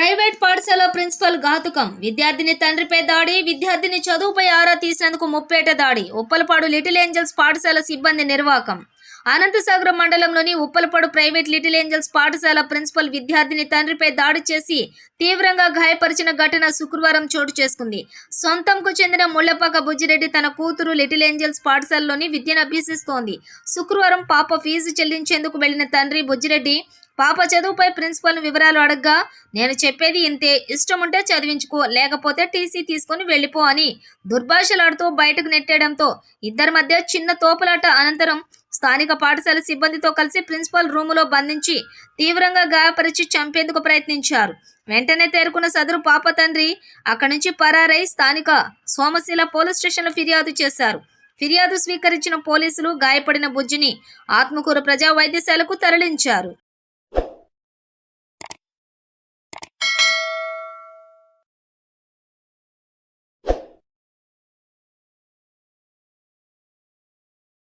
Private పాఠశాల principal ఘాతుకం. విద్యార్థిని తండ్రిపై దాడి విద్యార్థిని చదువుపై ఆరా తీసినందుకు ముప్పేట దాడి. ఉప్పలపాడు లిటిల్ ఏంజల్స్ పాఠశాల సిబ్బంది నిర్వాకం. అనంతసాగరం మండలంలోని ఉప్పలపాడు ప్రైవేట్ లిటిల్ ఏంజల్స్ పాఠశాల ప్రిన్సిపల్ విద్యార్థిని తండ్రిపై దాడి చేసి తీవ్రంగా గాయపరిచిన ఘటన శుక్రవారం చోటు చేసుకుంది. సొంతంకు చెందిన ముళ్ళపాక బుజ్జిరెడ్డి తన కూతురు లిటిల్ ఏంజల్స్ పాఠశాలలోని విద్యను అభ్యసిస్తోంది. శుక్రవారం పాప ఫీజు చెల్లించేందుకు వెళ్ళిన తండ్రి బుజ్జిరెడ్డి పాప చదువుపై ప్రిన్సిపల్ వివరాలు అడగ్గా నేను చెప్పేది ఇంతే. ఇష్టం ఉంటే చదివించుకో. లేకపోతే టీసీ తీసుకొని వెళ్ళిపో అని దుర్భాషలాడుతూ బయటకు నెట్టేయడంతో ఇద్దరి మధ్య చిన్న తోపులాట అనంతరం స్థానిక పాఠశాల సిబ్బందితో కలిసి ప్రిన్సిపల్ రూములో బంధించి తీవ్రంగా గాయపరిచి చంపేందుకు ప్రయత్నించారు. వెంటనే తేరుకున్న సదరు పాప తండ్రి అక్కడి నుంచి పరారై స్థానిక సోమశీల పోలీస్ స్టేషన్లో ఫిర్యాదు చేశారు. ఫిర్యాదు స్వీకరించిన పోలీసులు గాయపడిన బుజ్జిని ఆత్మకూరు ప్రజా వైద్యశాలకు తరలించారు.